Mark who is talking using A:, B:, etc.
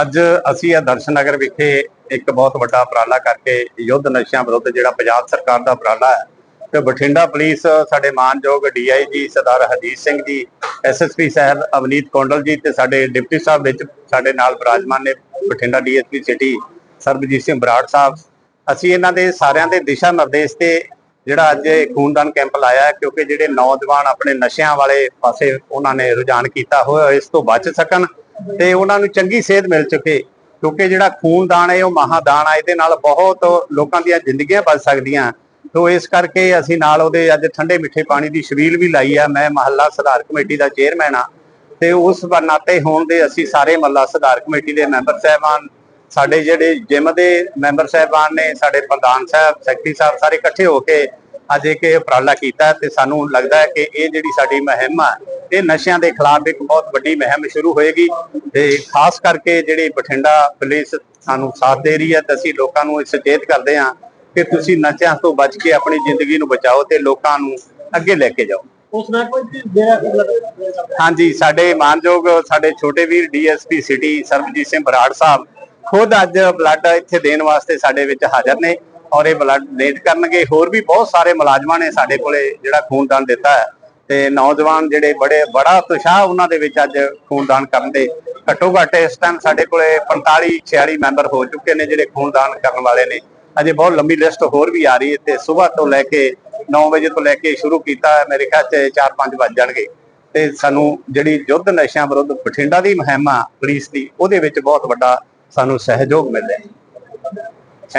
A: ਅੱਜ ਅਸੀਂ ਆ ਦਰਸ਼ਨ ਨਗਰ ਵਿਖੇ ਇੱਕ ਬਹੁਤ ਵੱਡਾ ਉਪਰਾਲਾ ਕਰਕੇ ਯੁੱਧ ਨਸ਼ਿਆਂ ਵਿਰੁੱਧ ਜਿਹੜਾ ਪੰਜਾਬ ਸਰਕਾਰ ਦਾ ਉਪਰਾਲਾ ਹੈ, ਤੇ ਬਠਿੰਡਾ ਪੁਲਿਸ ਸਾਡੇ ਮਾਨਯੋਗ ਡੀਆਈਜੀ ਸਰਦਾਰ ਹਰਜੀਤ ਸਿੰਘ ਜੀ ਐਸਐਸਪੀ ਸਾਹਿਬ ਅਵਨੀਤ ਕੌਂਡਲ ਜੀ ਤੇ ਸਾਡੇ ਡਿਪਟੀ ਸਾਹਿਬ ਵਿੱਚ ਸਾਡੇ ਨਾਲ ਬਰਾਜਮਾਨ ਨੇ ਬਠਿੰਡਾ ਡੀਐਸਪੀ ਸਿਟੀ ਸਰਬਜੀਤ ਸਿੰਘ ਬਰਾੜ ਸਾਹਿਬ। ਅਸੀਂ ਇਹਨਾਂ ਦੇ ਸਾਰਿਆਂ ਦੇ ਦਿਸ਼ਾ ਨਿਰਦੇਸ਼ ਤੇ ਜਿਹੜਾ ਅੱਜ ਇਹ ਖੂਨਦਾਨ ਕੈਂਪ ਲਾਇਆ ਕਿਉਂਕਿ ਜਿਹੜੇ ਨੌਜਵਾਨ ਆਪਣੇ ਨਸ਼ਿਆਂ ਵਾਲੇ ਪਾਸੇ ਉਹਨਾਂ ਨੇ ਰੁਝਾਨ ਕੀਤਾ ਹੋਇਆ, ਇਸ ਤੋਂ ਬਚ ਸਕਣ। ਤੇ ਉਹਨਾਂ ਨੂੰ ਚੰਗੀ ਸੇਧ ਮਿਲ ਚੁੱਕੇ, ਕਿਉਂਕਿ ਜਿਹੜਾ ਖੂਨਦਾਨ ਹੈ, ਉਹ ਮਹਾਦਾਨ ਹੈ ਇਹਦੇ ਨਾਲ ਬਹੁਤ ਲੋਕਾਂ ਦੀਆਂ ਜ਼ਿੰਦਗੀਆਂ ਬਚ ਸਕਦੀਆਂ। ਤੋਂ ਇਸ ਕਰਕੇ ਅਸੀਂ ਨਾਲ ਉਹਦੇ ਅੱਜ ਠੰਡੇ ਮਿੱਠੇ ਪਾਣੀ ਦੀ ਛਬੀਲ ਵੀ ਲਾਈ ਆ। ਮੈਂ ਮਹੱਲਾ ਸੁਧਾਰ ਕਮੇਟੀ ਦਾ ਚੇਅਰਮੈਨ ਆ। ਤੇ ਉਸ ਨਾਤੇ ਹੋਣ ਦੇ ਅਸੀਂ ਸਾਰੇ ਮਹੱਲਾ ਸੁਧਾਰ ਕਮੇਟੀ ਦੇ ਮੈਂਬਰ ਸਾਹਿਬਾਨ, ਸਾਡੇ ਜਿਹੜੇ ਜਿਮ ਦੇ ਮੈਂਬਰ ਸਾਹਿਬਾਨ ਨੇ, ਸਾਡੇ ਪ੍ਰਧਾਨ ਸਾਹਿਬ, ਸੈਕਟਰੀ ਸਾਹਿਬ ਸਾਰੇ ਇਕੱਠੇ ਹੋ ਕੇ ਅੱਜ ਇੱਕ ਉਪਰਾਲਾ ਕੀਤਾ ਤੇ ਸਾਨੂੰ ਲੱਗਦਾ ਹੈ ਕਿ ਇਹ ਜਿਹੜੀ ਸਾਡੀ ਮੁਹਿੰਮ ਆ ਇਹ ਨਸ਼ਿਆਂ ਦੇ ਖਿਲਾਫ ਇੱਕ ਬਹੁਤ ਵੱਡੀ ਮੁਹਿੰਮ ਸ਼ੁਰੂ ਹੋਏਗੀ ਤੇ ਖਾਸ ਕਰਕੇ ਜਿਹੜੀ ਬਠਿੰਡਾ ਪੁਲਿਸ ਸਾਨੂੰ ਸਾਥ ਦੇ ਰਹੀ ਹੈ ਤੇ ਅਸੀਂ ਲੋਕਾਂ ਨੂੰ ਸੁਚੇਤ ਕਰਦੇ ਹਾਂ ਕਿ ਤੁਸੀਂ ਨਸ਼ਿਆਂ ਤੋਂ ਬਚ ਕੇ ਆਪਣੀ ਜ਼ਿੰਦਗੀ ਨੂੰ ਬਚਾਓ ਤੇ ਲੋਕਾਂ ਨੂੰ ਅੱਗੇ ਲੈ ਕੇ ਜਾਓ। ਹਾਂਜੀ ਸਾਡੇ ਮਾਨਯੋਗ ਸਾਡੇ ਛੋਟੇ ਵੀਰ ਡੀਐਸਪੀ ਸਿਟੀ ਸਰਬਜੀਤ ਸਿੰਘ ਬਰਾੜ ਸਾਹਿਬ ਖੁਦ ਅੱਜ ਬਲੱਡ ਇੱਥੇ ਦੇਣ ਵਾਸਤੇ ਸਾਡੇ ਵਿੱਚ ਹਾਜ਼ਰ ਨੇ ਔਰ ਇਹ ਬਲੱਡ ਡੋਨੇਟ ਕਰਨਗੇ। ਹੋਰ ਵੀ ਬਹੁਤ ਸਾਰੇ ਮੁਲਾਜ਼ਮਾਂ ਨੇ ਸਾਡੇ ਕੋਲੇ ਜਿਹੜਾ ਖੂਨਦਾਨ ਦਿੱਤਾ ਹੈ। ਤੇ ਨੌਜਵਾਨ ਜਿਹੜੇ ਬੜੇ, ਬੜਾ ਉਤਸ਼ਾਹ ਉਹਨਾਂ ਦੇ ਵਿੱਚ ਅੱਜ ਖੂਨਦਾਨ ਕਰਨ ਦੇ ਘੱਟੋ ਘੱਟ ਇਸ ਟਾਈਮ ਸਾਡੇ ਕੋਲੇ 45 46 ਮੈਂਬਰ ਹੋ ਚੁੱਕੇ ਨੇ ਜਿਹੜੇ ਖੂਨਦਾਨ ਕਰਨ ਵਾਲੇ ਨੇ। ਅਜੇ ਬਹੁਤ ਲੰਬੀ ਲਿਸਟ ਹੋਰ ਵੀ ਆ ਰਹੀ ਹੈ ਤੇ ਸਵੇਰ ਤੋਂ ਲੈ ਕੇ 9 ਵਜੇ ਤੋਂ ਲੈ ਕੇ ਸ਼ੁਰੂ ਕੀਤਾ ਮੇਰੇ ਖਿਆਲ ਚ 4-5 ਵੱਜ ਜਾਣਗੇ। ਤੇ ਸਾਨੂੰ ਜਿਹੜੀ ਯੁੱਧ ਨਸ਼ਿਆਂ ਵਿਰੁੱਧ ਬਠਿੰਡਾ ਦੀ ਮੁਹਿੰਮ ਆ ਪੁਲਿਸ ਦੀ, ਉਹਦੇ ਵਿੱਚ ਬਹੁਤ ਵੱਡਾ ਸਾਨੂੰ ਸਹਿਯੋਗ ਮਿਲ ਰਿਹਾ